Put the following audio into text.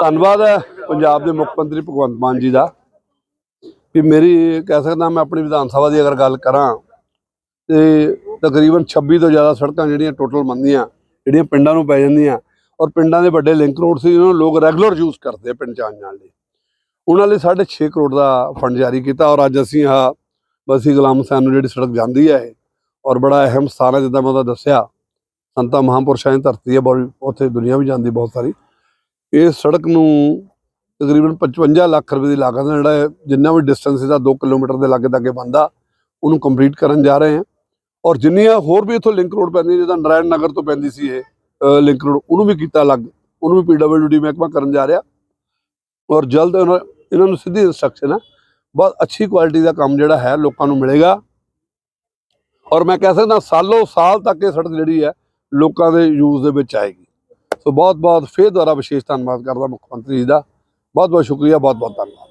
ਧੰਨਵਾਦ ਹੈ ਪੰਜਾਬ ਦੇ ਮੁੱਖ ਮੰਤਰੀ ਭਗਵੰਤ ਮਾਨ ਜੀ ਦਾ। ਵੀ ਮੇਰੀ ਕਹਿ ਸਕਦਾ ਮੈਂ ਆਪਣੀ ਵਿਧਾਨ ਸਭਾ ਦੀ ਅਗਰ ਗੱਲ ਕਰਾਂ, ਤੇ ਤਕਰੀਬਨ 26 ਤੋਂ ਜ਼ਿਆਦਾ ਸੜਕਾਂ ਜਿਹੜੀਆਂ ਟੋਟਲ ਮੰਦੀਆਂ ਜਿਹੜੀਆਂ ਪਿੰਡਾਂ ਨੂੰ ਪੈ ਜਾਂਦੀਆਂ, ਔਰ ਪਿੰਡਾਂ ਦੇ ਵੱਡੇ ਲਿੰਕ ਰੋਡ ਸੀ, ਜਿਹਨਾਂ ਨੂੰ ਲੋਕ ਰੈਗੂਲਰ ਯੂਜ਼ ਕਰਦੇ ਆ ਪਿੰਡ ਜਾਣ ਜਾਣ ਲਈ ਉਹਨਾਂ ਲਈ 6.5 ਕਰੋੜ ਦਾ ਫੰਡ ਜਾਰੀ ਕੀਤਾ, ਔਰ ਅੱਜ ਅਸੀਂ ਆ ਬਸੀ ਗੁਲਾਮ ਹੁਸੈਨ ਨੂੰ ਜਿਹੜੀ ਸੜਕ ਜਾਂਦੀ ਹੈ, ਔਰ ਬੜਾ ਅਹਿਮ ਸਥਾਨ ਹੈ ਜਿੱਦਾਂ ਮੈਂ ਉਹਦਾ ਦੱਸਿਆ, ਸੰਤਾਂ ਮਹਾਂਪੁਰਸ਼ਾਂ ਦੀ ਧਰਤੀ ਹੈ, ਬੜੀ ਉੱਥੇ ਦੁਨੀਆ ਵੀ ਜਾਂਦੀ ਬਹੁਤ ਸਾਰੀ। ਇਹ ਸੜਕ ਨੂੰ ਤਕਰੀਬਨ 55 ਲੱਖ ਰੁਪਏ ਦੀ ਲਾਗਤ ਨਾਲ ਜਿਹੜਾ ਜਿੰਨਾ ਵੀ ਡਿਸਟੈਂਸ ਇਹਦਾ 2 ਕਿਲੋਮੀਟਰ ਦੇ ਲਾਗੇ ਤੱਕ ਬੰਦਾ ਉਹਨੂੰ ਕੰਪਲੀਟ ਕਰਨ ਜਾ ਰਹੇ ਹਾਂ। ਔਰ ਜਿੰਨੀਆਂ ਹੋਰ ਵੀ ਇੱਥੋਂ ਲਿੰਕ ਰੋਡ ਪੈਂਦੀਆਂ, ਜਿੱਦਾਂ ਨਰਾਇਣ ਨਗਰ ਤੋਂ ਪੈਂਦੀ ਸੀ ਇਹ ਲਿੰਕ ਰੋਡ ਉਹਨੂੰ ਵੀ ਕੀਤਾ ਅਲੱਗ, ਉਹਨੂੰ ਵੀ ਪੀਡਬਲਯੂਡੀ ਮਹਿਕਮਾ ਕਰਨ ਜਾ ਰਿਹਾ। ਔਰ ਜਲਦ ਇਹਨਾਂ ਇਹਨਾਂ ਨੂੰ ਸਿੱਧੀ ਇੰਸਟਰਕਸ਼ਨ ਹੈ ਬਹੁਤ ਅੱਛੀ ਕੁਆਲਿਟੀ ਦਾ ਕੰਮ ਜਿਹੜਾ ਹੈ ਲੋਕਾਂ ਨੂੰ ਮਿਲੇਗਾ। ਔਰ ਮੈਂ ਕਹਿ ਸਕਦਾ ਸਾਲੋ ਸਾਲ ਤੱਕ ਇਹ ਸੜਕ ਜਿਹੜੀ ਹੈ ਲੋਕਾਂ ਦੇ ਯੂਜ਼ ਦੇ ਵਿੱਚ ਆਏਗੀ। ਸੋ ਬਹੁਤ ਬਹੁਤ ਫੇਰ ਦੁਆਰਾ ਵਿਸ਼ੇਸ਼ ਧੰਨਵਾਦ ਕਰਦਾ ਮੁੱਖ ਮੰਤਰੀ ਜੀ ਦਾ। ਬਹੁਤ ਬਹੁਤ ਸ਼ੁਕਰੀਆ ਬਹੁਤ ਬਹੁਤ ਧੰਨਵਾਦ।